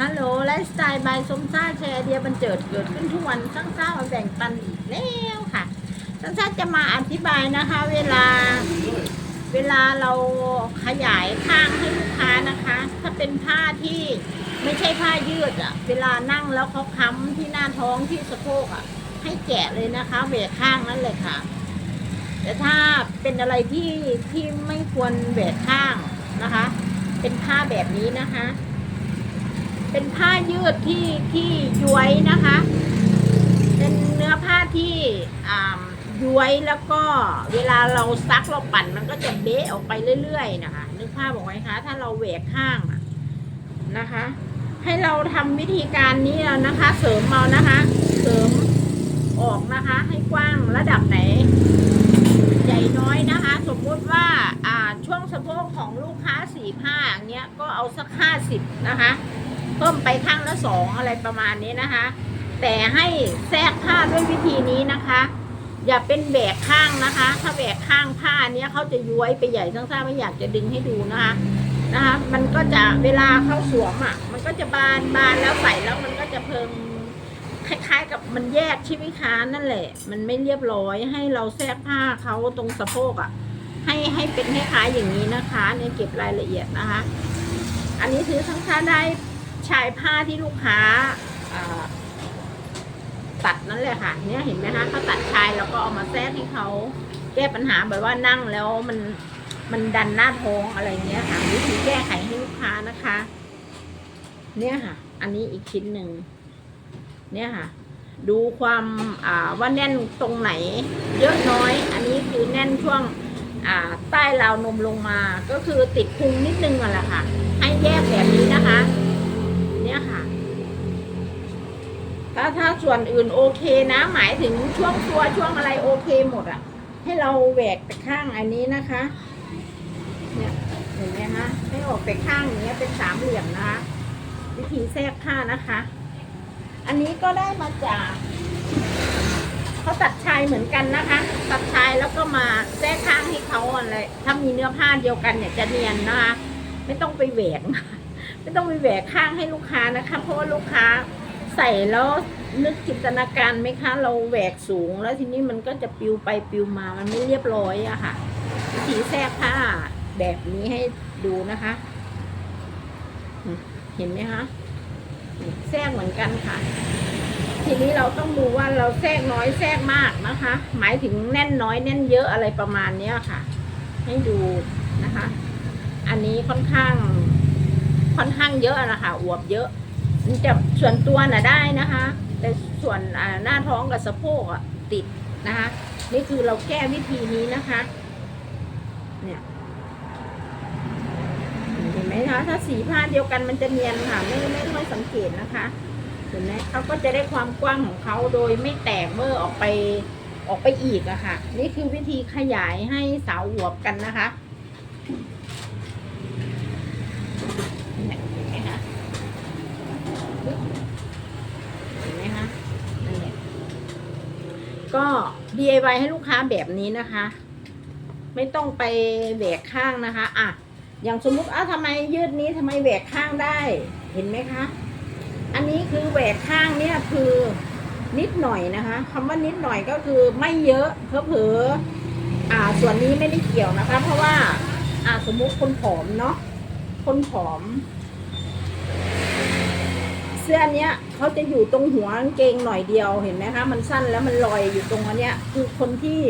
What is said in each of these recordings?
ฮัลโหลไลฟ์สไตล์บายสมซ่าแชร์ไอเดียบันเจิดเกิดขึ้นทุกวันสร้างสร้ามาแบ่งปันอีกแล้วค่ะสร้างสร้าจะมาอธิบายนะคะ เวลาเวลาเราขยายข้างให้ลูกค้านะคะ ถ้าเป็นผ้าที่ไม่ใช่ผ้ายืดอะเวลานั่งแล้วเขาค้ำที่หน้าท้องที่สะโพกอะให้แกะเลยนะคะเวกข้างนั่นเลยค่ะ แต่ถ้าเป็นอะไรที่ที่ไม่ควรแหวกข้างนะคะ เป็นผ้าแบบนี้นะคะ เป็นผ้ายืดที่ที่ย้วยนะคะ เป็นเนื้อผ้าที่อ่าย้วยแล้วก็เวลาเราซักเราปั่นมันก็จะเบะออกไปเรื่อยๆนะคะ นึกภาพบอกไหมคะถ้าเราแหวกข้างนะคะ ให้เราทำวิธีการนี้นะคะ เสริมเอานะคะ เสริมออกนะคะ ให้กว้างระดับไหน ใหญ่น้อยนะคะ สมมุติว่าอ่าช่วงสะโพกของลูกค้าสี่ผ้าอย่างเงี้ยก็เอาสักห้าสิบนะคะ เพิ่มไปข้างละสองอะไรประมาณนี้นะคะ แต่ให้แทรกผ้าด้วยวิธีนี้นะคะ อย่าเป็นแบกข้างนะคะ ถ้าแบกข้างผ้าเนี้ยเขาจะย้วยไปใหญ่ทั้งซ่าไม่อยากจะดึงให้ดูนะคะนะคะ มันก็จะเวลาเขาสวมอะ มันก็จะบานบานแล้วใส่แล้วมันก็จะเพิ่มคล้ายๆกับมันแยกชิวิคานั่นแหละ มันไม่เรียบร้อยให้เราแทรกผ้าเขาตรงสะโพกอะ ให้ให้เป็นคล้ายๆอย่างนี้นะคะเนี่ยเก็บรายละเอียดนะคะ อันนี้ถือทั้งค่าได้ ชายผ้าที่ลูกค้าตัดนั่นแหละค่ะ เนี่ยเห็นไหมคะเขาตัดชายแล้วก็เอามาแทรกให้เขาแก้ปัญหาแบบว่านั่งแล้วมันมันดันหน้าท้องอะไรเงี้ยค่ะวิธีแก้ไขให้ลูกค้านะคะ เนี่ยค่ะ อันนี้อีกชิ้นหนึ่งเนี่ยค่ะ ดูความว่าแน่นตรงไหน เยอะน้อย อันนี้คือแน่นช่วงใต้ราวนมลงมา ก็คือติดพุงนิดนึงอะแหละค่ะ ให้แยกแบบนี้นะคะ ส่วนอื่นโอเคนะหมายถึงช่วงตัวช่วงอะไรโอเคหมดอะให้เราแหวกไปข้างอันนี้นะคะ เนี่ยเห็นไหมคะให้ออกไปข้างอย่างเงี้ยเป็นสามเหลี่ยมนะคะ วิธีแทรกผ้านะคะ อันนี้ก็ได้มาจากเขาตัดชายเหมือนกันนะคะ ตัดชายแล้วก็มาแทรกข้างให้เขาอะไรถ้ามีเนื้อผ้าเดียวกันเนี่ยจะเนียนนะคะไม่ต้องไปแหวกไม่ต้องไปแหวกข้างให้ลูกค้านะคะ เพราะว่าลูกค้าใส่แล้ว นึกจินตนาการไหมคะ เราแหวกสูง แล้วทีนี้มันก็จะปิวไปปิวมามันไม่เรียบร้อยอะค่ะวิธีแทรกผ้าแบบนี้ให้ดูนะคะ เห็นไหมคะแทรกเหมือนกันค่ะ ทีนี้เราต้องดูว่าเราแทรกน้อยแทรกมากนะคะ หมายถึงแน่นน้อยแน่นเยอะอะไรประมาณเนี้ยค่ะ ให้ดูนะคะ อันนี้ค่อนข้าง ค่อนข้างเยอะนะคะอวบเยอะมันจะส่วนตัวน่ะได้นะคะ แต่ส่วนหน้าท้องกับสะโพกอะติดนะคะนี่คือเราแก้วิธีนี้นะคะ เนี่ยเห็นไหมคะถ้าสีผ้าเดียวกันมันจะเนียนค่ะ ไม่ไม่ค่อยสังเกตนะคะเห็นไหมเขาก็จะได้ความกว้างของเขาโดยไม่แตกเมื่อออกไปออกไปอีกอะค่ะ นี่คือวิธีขยายให้สาวหวกันนะคะเนี่ยเห็นไหมคะเห็นไหมคะนั่นแหละ ก็ DIY ให้ลูกค้าแบบนี้นะคะ ไม่ต้องไปแหวกข้างนะคะ อะ อย่างสมมุติอ้าวทำไมยืดนี้ทำไมแหวกข้างได้ เห็นไหมคะ อันนี้คือแหวกข้างเนี่ยคือนิดหน่อยนะคะคำว่านิดหน่อยก็คือไม่เยอะเผลอๆอ่า ส่วนนี้ไม่ได้เกี่ยวนะคะ เพราะว่า อ่าสมมุติคนผอมเนาะคนผอม เสื้อเนี้ยเขาจะอยู่ตรงหัวกางเกงหน่อยเดียวเห็นไหมคะ มันสั้นแล้วมันลอยอยู่ตรงอันเนี้ยคือคนที่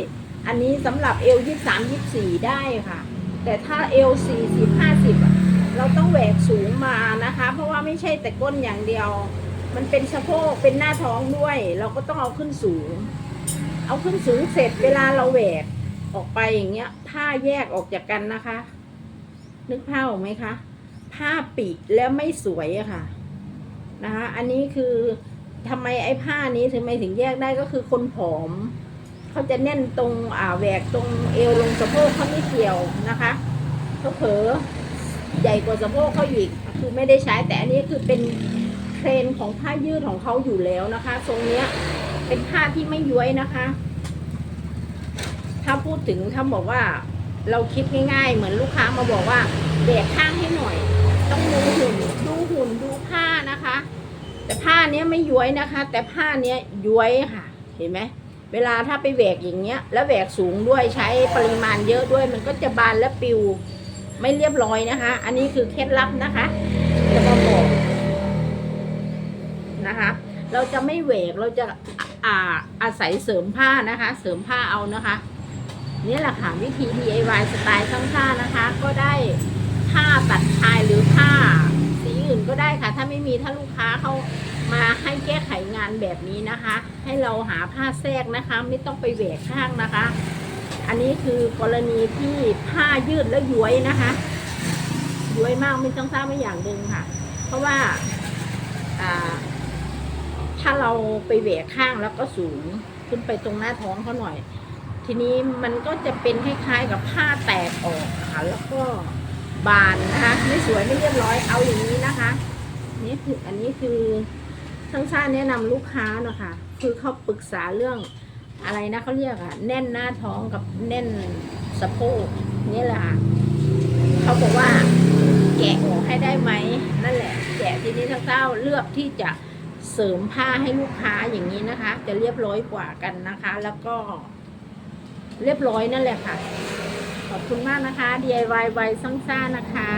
อันนี้สำหรับเอลยี่สามยี่สี่ได้ค่ะ แต่ถ้าเอลสี่สิบห้าสิบอะเราต้องแหวกสูงมานะคะ เพราะว่าไม่ใช่แต่ก้นอย่างเดียว มันเป็นสะโพกเป็นหน้าท้องด้วย เราก็ต้องเอาขึ้นสูง เอาขึ้นสูงเสร็จเวลาเราแหวกออกไปอย่างเงี้ยผ้าแยกออกจากกันนะคะ นึกภาพออกไหมคะ ผ้าปิแล้วไม่สวยอะค่ะ นะคะอันนี้คือทำไมไอ้ผ้านี้ถึงไม่ถึงแยกได้ก็คือคนผอมเขาจะแน่นตรงอ่าแหวกตรงเอวลงสะโพกเขาไม่เกี่ยวนะคะเขาเผลอใหญ่กว่าสะโพกเขาอีกคือไม่ได้ใช้แต่อันนี้คือเป็นเทรนของผ้ายืดของเขาอยู่แล้วนะคะ ทรงเนี้ยเป็นผ้าที่ไม่ย้วยนะคะ ถ้าพูดถึงถ้าบอกว่าเราคิดง่ายๆ เหมือนลูกค้ามาบอกว่าแบกข้างให้หน่อย ต้องดูหุ่นดูหุ่น ผ้านะคะ แต่ผ้าเนี้ยไม่ย้วยนะคะ แต่ผ้าเนี้ยย้วยค่ะ เห็นไหมเวลาถ้าไปแหวกอย่างเงี้ย แล้วแหวกสูงด้วยใช้ปริมาณเยอะด้วย มันก็จะบานและปิวไม่เรียบร้อยนะคะ อันนี้คือเคล็ดลับนะคะจะมาบอกนะคะ เราจะไม่แหวกเราจะอ่าอาศัยเสริมผ้านะคะ เสริมผ้าเอานะคะ นี่แหละค่ะวิธี DIY สไตล์ช่างผ้านะคะ ก็ได้ผ้าตัด ไม่มีถ้าลูกค้าเขามาให้แก้ไขงานแบบนี้นะคะ ให้เราหาผ้าแทรกนะคะ ไม่ต้องไปแหวกข้างนะคะ อันนี้คือกรณีที่ผ้ายืดแล้วย้วยนะคะย้วยมากไม่ต้องทราบไม่อย่างหนึ่งค่ะ เพราะว่าอ่าถ้าเราไปแหวกข้างแล้วก็สูงขึ้นไปตรงหน้าท้องเขาหน่อย ทีนี้มันก็จะเป็นคล้ายๆกับผ้าแตกออกค่ะแล้วก็บานนะคะไม่สวยไม่เรียบร้อยเอาอย่างนี้นะคะ นี่คืออันนี้คือช่างชาติแนะนำลูกค้านะคะคือเขาปรึกษาเรื่องอะไรนะเขาเรียกอะแน่นหน้าท้องกับแน่นสะโพกนี่แหละเขาบอกว่า แกะออกให้ได้ไหมนั่นแหละ แกะทีนี้ทั้งเจ้าเลือกที่จะเสริมผ้าให้ลูกค้าอย่างนี้นะคะ จะเรียบร้อยกว่ากันนะคะ แล้วก็ เรียบร้อยนั่นแหละค่ะ ขอบคุณมากนะคะ DIY ไวซ่งซ่านะคะ